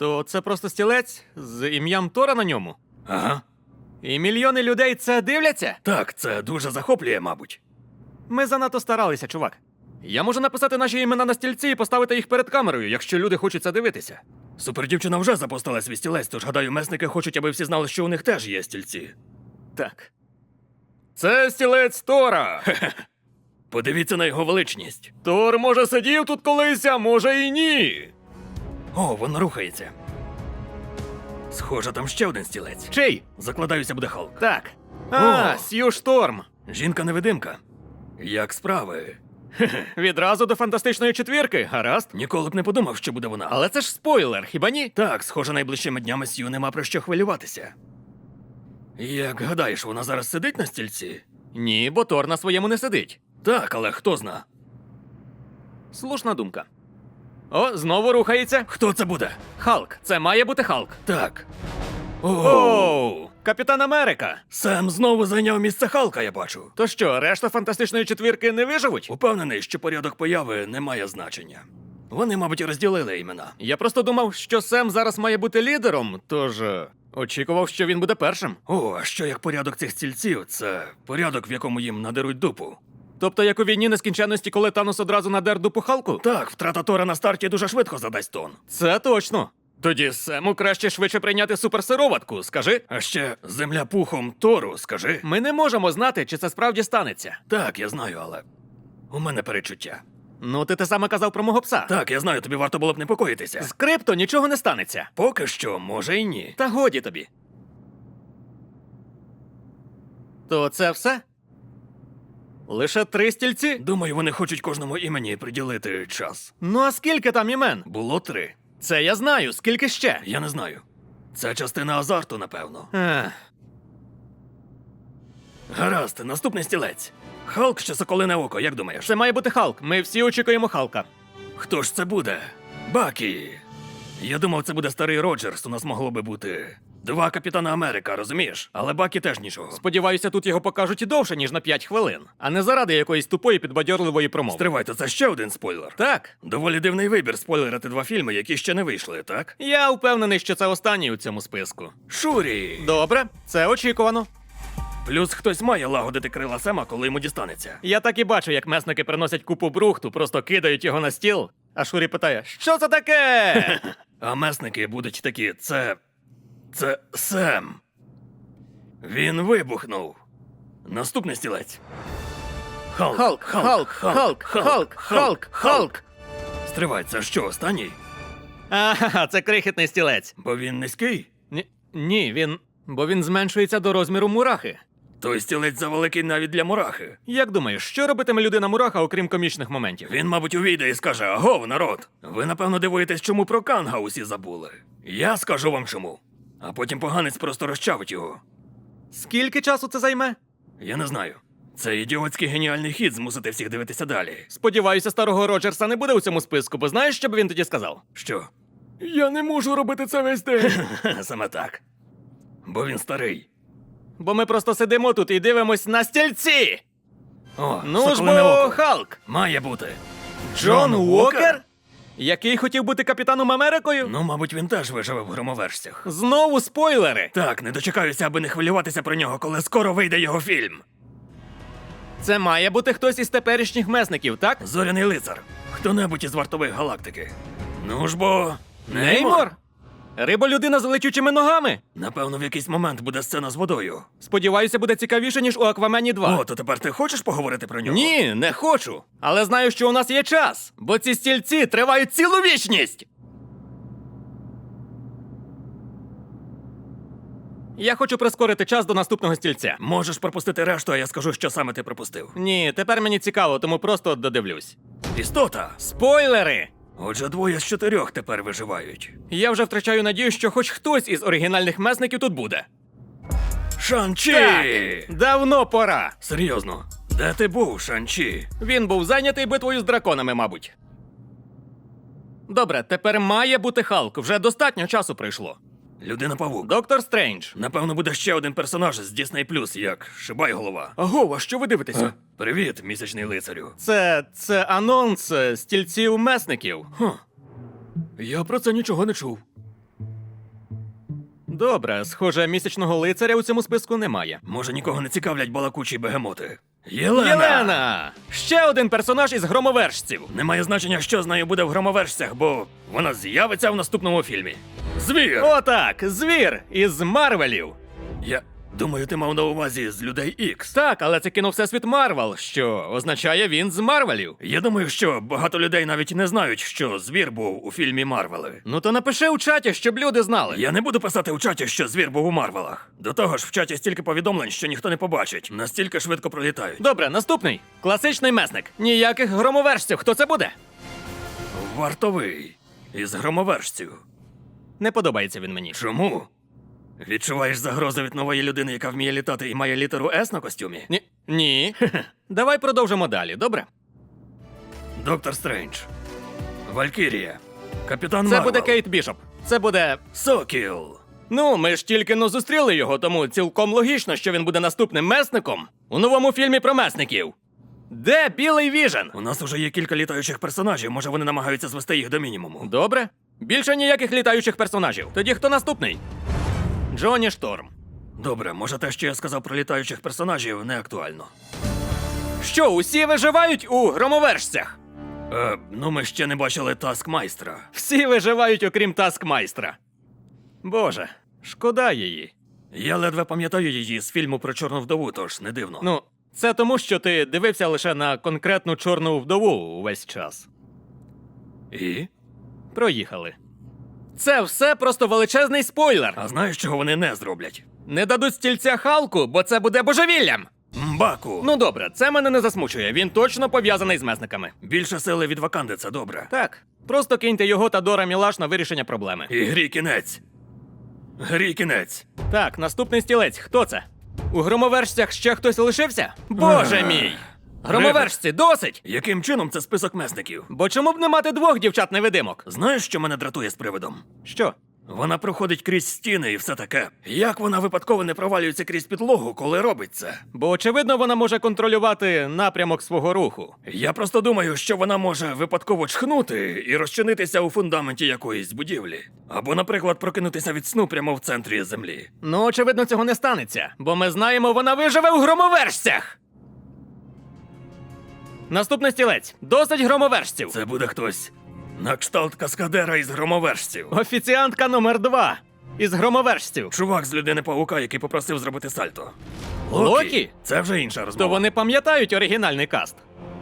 То це просто стілець з ім'ям Тора на ньому. Ага. І мільйони людей це дивляться? Так, це дуже захоплює, мабуть. Ми занадто старалися, чувак. Я можу написати наші імена на стільці і поставити їх перед камерою, якщо люди хочуть це дивитися. Супердівчина вже запостила свій стілець, тож гадаю, месники хочуть, аби всі знали, що у них теж є стільці. Так. Це стілець Тора. Подивіться на його величність. Тор, може, сидів тут колись, а може і ні. О, воно рухається. Схоже, там ще один стілець. Чий? Закладаюся, буде Халк. Так. А, О. Сью Шторм. Жінка-невидимка. Як справи? Відразу до фантастичної четвірки, гаразд. Ніколи б не подумав, що буде вона. Але це ж спойлер, хіба ні? Так, схоже, найближчими днями Сью нема про що хвилюватися. Як гадаєш, вона зараз сидить на стільці? Ні, бо Тор на своєму не сидить. Так, але хто зна? Слушна думка. О, знову рухається. Хто це буде? Халк. Це має бути Халк. Так. Оу! Капітан Америка. Сем знову зайняв місце Халка, я бачу. То що, решта фантастичної четвірки не виживуть? Упевнений, що порядок появи не має значення. Вони, мабуть, розділили імена. Я просто думав, що Сем зараз має бути лідером, тож е, очікував, що він буде першим. О, а що як порядок цих стільців? Це порядок, в якому їм надеруть дупу. Тобто, як у війні нескінченності, коли Танос одразу надер дупу Халку? Так, втрата Тора на старті дуже швидко задасть тон. Це точно. Тоді Сему краще швидше прийняти суперсироватку, скажи. А ще земля пухом Тору, скажи. Ми не можемо знати, чи це справді станеться. Так, я знаю, але у мене перечуття. Ну, ти те саме казав про мого пса. Так, я знаю, тобі варто було б непокоїтися. З крипто нічого не станеться. Поки що, може і ні. Та годі тобі. То це все? Лише три стільці? Думаю, вони хочуть кожному імені приділити час. Ну а скільки там імен? Було три. Це я знаю, скільки ще? Я не знаю. Це частина азарту, напевно. Ех, Гаразд, наступний стілець. Халк чи Соколине око, як думаєш? це має бути Халк. Ми всі очікуємо Халка. Хто ж це буде? Бакі. Я думав, це буде старий Роджерс. У нас могло би бути два капітана Америка, розумієш? Але Бакі теж нічого. Сподіваюся, тут його покажуть і довше, ніж на 5 хвилин, а не заради якоїсь тупої підбадьорливої промови. Стривайте, це ще один спойлер. Так, Доволі дивний вибір спойлерити два фільми, які ще не вийшли, так? я впевнений, що це останній у цьому списку. Шурі! Добре, це очікувано. Плюс хтось має лагодити крила Сема, коли йому дістанеться. Я так і бачу, як месники приносять купу брухту, просто кидають його на стіл. А Шурі питає: що це таке? А месники будуть такі, це. Це Сем. Він вибухнув. Наступний стілець. Халк, Халк, Халк, Халк, Халк, Халк, Халк. Стривай, це що, останній? Ага, це крихітний стілець. Бо він низький. Ні, ні, він. Бо він зменшується до розміру мурахи. Той стілець завеликий навіть для мурахи. Як думаєш, що робитиме людина мураха, окрім комічних моментів? Він, мабуть, увійде і скаже: Агов, народ! Ви, напевно, дивуєтесь, чому про Канга усі забули. Я скажу вам чому. А потім поганець просто розчавить його. Скільки часу це займе? Я не знаю. Це ідіотський геніальний хід змусити всіх дивитися далі. Сподіваюся, старого Роджерса не буде у цьому списку, бо знаєш, що б він тоді сказав? Що? Я не можу робити це весь день. Саме так. Бо він старий. Бо ми просто сидимо тут і дивимось на стільці. О, Ну ж соколине бо око. Халк. Має бути. Джон Уокер? Який хотів бути капітаном Америкою? Ну, мабуть, він теж виживе в громоверстях. Знову спойлери. Так, не дочекаюся, аби не хвилюватися про нього, коли скоро вийде його фільм. Це має бути хтось із теперішніх месників, так? Зоряний лицар. Хто-небудь із вартових галактики. Ну ж бо. Неймор? Риба людина з летючими ногами. Напевно, в якийсь момент буде сцена з водою. Сподіваюся, буде цікавіше, ніж у Аквамені 2. О, то тепер ти хочеш поговорити про нього? Ні, не хочу. Але знаю, що у нас є час, бо ці стільці тривають цілу вічність. Я хочу прискорити час до наступного стільця. Можеш пропустити решту, а я скажу, що саме ти пропустив. Ні, тепер мені цікаво, тому просто додивлюсь. Істота. Спойлери! Отже, двоє з чотирьох тепер виживають. Я вже втрачаю надію, що хоч хтось із оригінальних месників тут буде. Шанчі! Так, давно пора. Серйозно, де ти був, Шанчі? Він був зайнятий битвою з драконами, мабуть. Добре, тепер має бути Халк. Вже достатньо часу пройшло. Людина павук. Доктор Стрендж. Напевно, буде ще один персонаж з Disney Plus, як Шибай голова. Аго, а що ви дивитеся? Привіт, місячний лицарю. Це. це анонс е, стільців месників. Хм. Я про це нічого не чув. Добре, схоже, місячного лицаря у цьому списку немає. Може, нікого не цікавлять балакучі бегемоти. Єлена! Єлена! Ще один персонаж із громовержців. Немає значення, що з нею буде в громовержцях, бо вона з'явиться в наступному фільмі. Звір! Отак, звір із Марвелів. Я думаю, ти мав на увазі з людей Ікс. Так, але це кіно Всесвіт Марвел, що означає він з Марвелів. Я думаю, що багато людей навіть не знають, що звір був у фільмі Марвели. Ну то напиши у чаті, щоб люди знали. Я не буду писати у чаті, що звір був у Марвелах. До того ж, в чаті стільки повідомлень, що ніхто не побачить. Настільки швидко пролітають. Добре, наступний. Класичний месник. Ніяких громовержців. Хто це буде? Вартовий. Із громовержців. Не подобається він мені. Чому? Відчуваєш загрозу від нової людини, яка вміє літати і має літеру С на костюмі? Ні. Ні. Давай продовжимо далі, добре? Доктор Стрендж. Валькірія. Капітан Це Марвел. буде Кейт Бішоп. Це буде. Сокіл. Ну, ми ж тільки но зустріли його, тому цілком логічно, що він буде наступним месником у новому фільмі про месників. Де білий віжен? У нас уже є кілька літаючих персонажів, може вони намагаються звести їх до мінімуму. Добре. Більше ніяких літаючих персонажів. Тоді хто наступний? Джоні Шторм. Добре, може те, що я сказав про літаючих персонажів, не актуально. Що, усі виживають у громовержцях? Е, ну ми ще не бачили таскмайстра. Всі виживають, окрім таскмайстра. Боже, шкода її. Я ледве пам'ятаю її з фільму про чорну вдову, тож не дивно. Ну, це тому, що ти дивився лише на конкретну чорну вдову увесь час. І? Проїхали. Це все просто величезний спойлер. А знаєш, чого вони не зроблять? Не дадуть стільця Халку, бо це буде божевіллям. Мбаку! Ну добре, це мене не засмучує. Він точно пов'язаний з месниками. Більше сили від Ваканди це добре. Так, просто киньте його та Дора Мілаш на вирішення проблеми. І грі кінець. Грі кінець. Так, наступний стілець. Хто це? У громовержцях ще хтось лишився? Боже мій! Громовержці, досить! Яким чином це список месників? Бо чому б не мати двох дівчат-невидимок? Знаєш, що мене дратує з привидом? Що? Вона проходить крізь стіни і все таке. Як вона випадково не провалюється крізь підлогу, коли робить це? Бо очевидно вона може контролювати напрямок свого руху. Я просто думаю, що вона може випадково чхнути і розчинитися у фундаменті якоїсь будівлі. Або, наприклад, прокинутися від сну прямо в центрі землі. Ну, очевидно, цього не станеться, бо ми знаємо, вона виживе у громовержцях. Наступний стілець. Досить громовержців. Це буде хтось на кшталт каскадера із громовержців. Офіціантка номер два із громовержців. Чувак з людини павука, який попросив зробити сальто. Локі? Це вже інша розмова. То вони пам'ятають оригінальний каст.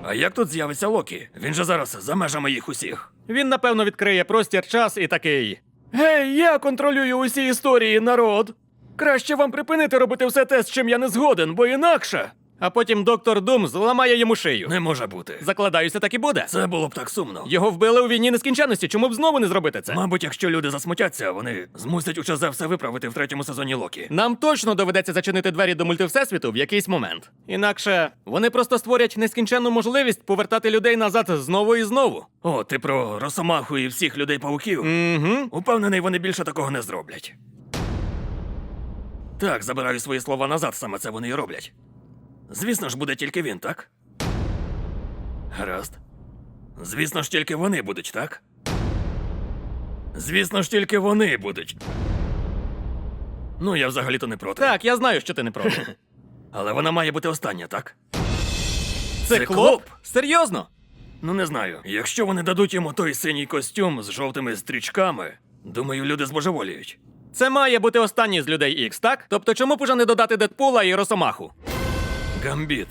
А як тут з'явиться Локі? Він же зараз за межами їх усіх. Він, напевно, відкриє простір час і такий. Гей, я контролюю усі історії, народ. Краще вам припинити робити все те, з чим я не згоден, бо інакше. А потім доктор Дум зламає йому шию. Не може бути. Закладаюся, так і буде. Це було б так сумно. Його вбили у війні нескінченності. Чому б знову не зробити це? Мабуть, якщо люди засмутяться, вони змусять учазе все виправити в третьому сезоні Локі. Нам точно доведеться зачинити двері до мультивсесвіту в якийсь момент. Інакше вони просто створять нескінченну можливість повертати людей назад знову і знову. О, ти про Росомаху і всіх людей павуків? Угу. Упевнений, вони більше такого не зроблять. Так, забираю свої слова назад, саме це вони і роблять. Звісно ж, буде тільки він, так? Гаразд. Звісно ж, тільки вони будуть, так? Звісно ж, тільки вони будуть. Ну, я взагалі-то не проти. Так, я знаю, що ти не проти. Але вона має бути остання, так? Циклоп? Серйозно? Ну, не знаю. Якщо вони дадуть йому той синій костюм з жовтими стрічками, думаю, люди збожеволіють. Це має бути останній з людей Ікс, так? Тобто чому б уже не додати Дедпула і Росомаху? Гамбіт.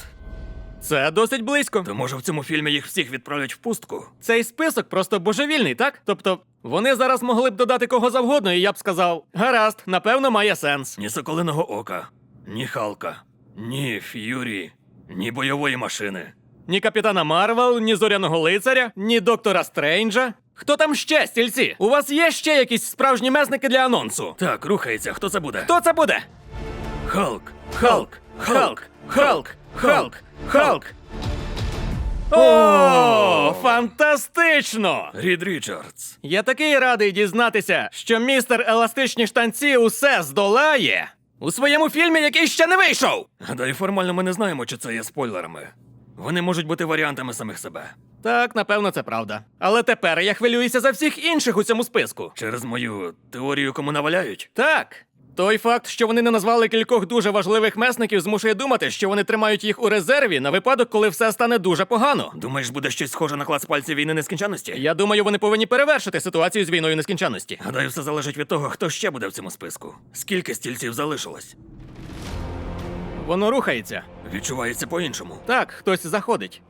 Це досить близько. То може в цьому фільмі їх всіх відправлять в пустку? Цей список просто божевільний, так? Тобто, вони зараз могли б додати кого завгодно, і я б сказав: гаразд, напевно, має сенс. Ні соколиного ока, ні Халка, ні Ф'юрі, ні бойової машини. Ні капітана Марвел, ні зоряного лицаря, ні доктора Стрейнджа. Хто там ще, стільці? У вас є ще якісь справжні месники для анонсу? Так, рухається, хто це буде? Хто це буде? Халк! Халк! Халк! Халк! Халк! Халк! О, фантастично! Рід Річардс. Я такий радий дізнатися, що містер Еластичні штанці усе здолає у своєму фільмі, який ще не вийшов. Гадаю, формально ми не знаємо, чи це є спойлерами. Вони можуть бути варіантами самих себе. Так, напевно, це правда. Але тепер я хвилююся за всіх інших у цьому списку. Через мою теорію, кому наваляють. Так, Той факт, що вони не назвали кількох дуже важливих месників, змушує думати, що вони тримають їх у резерві на випадок, коли все стане дуже погано. Думаєш, буде щось схоже на клас пальців війни нескінченності? Я думаю, вони повинні перевершити ситуацію з війною нескінченності. Гадаю, все залежить від того, хто ще буде в цьому списку. Скільки стільців залишилось? Воно рухається. Відчувається по-іншому. Так, хтось заходить.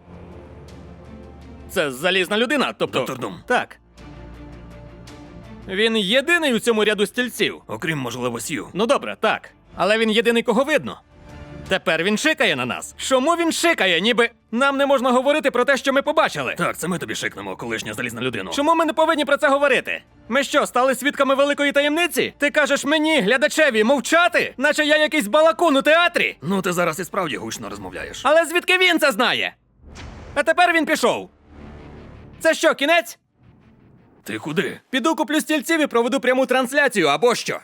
Це залізна людина, тобто. Доктор Дум. Так. Він єдиний у цьому ряду стільців. Окрім, можливо, Сью. Ну добре, так. Але він єдиний, кого видно. Тепер він шикає на нас. Чому він шикає, ніби нам не можна говорити про те, що ми побачили? Так, це ми тобі шикнемо, колишня залізна людина. Чому ми не повинні про це говорити? Ми що, стали свідками великої таємниці? Ти кажеш мені, глядачеві, мовчати, наче я якийсь балакун у театрі. Ну, ти зараз і справді гучно розмовляєш. Але звідки він це знає? А тепер він пішов. Це що, кінець? Ти куди? Піду куплю стільців і проведу пряму трансляцію або що.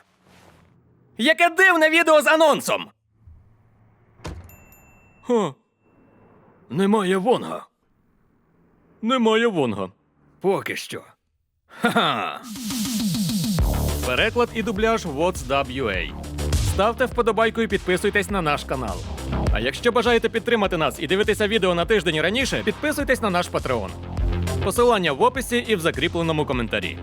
Яке дивне відео з анонсом. Хо, Немає Вонга. немає Вонга. Поки що. Ха-ха. Переклад і дубляж WhatsApp.ua. Ставте вподобайку і підписуйтесь на наш канал. А якщо бажаєте підтримати нас і дивитися відео на тиждень раніше, підписуйтесь на наш Patreon. Посилання в описі і в закріпленому коментарі.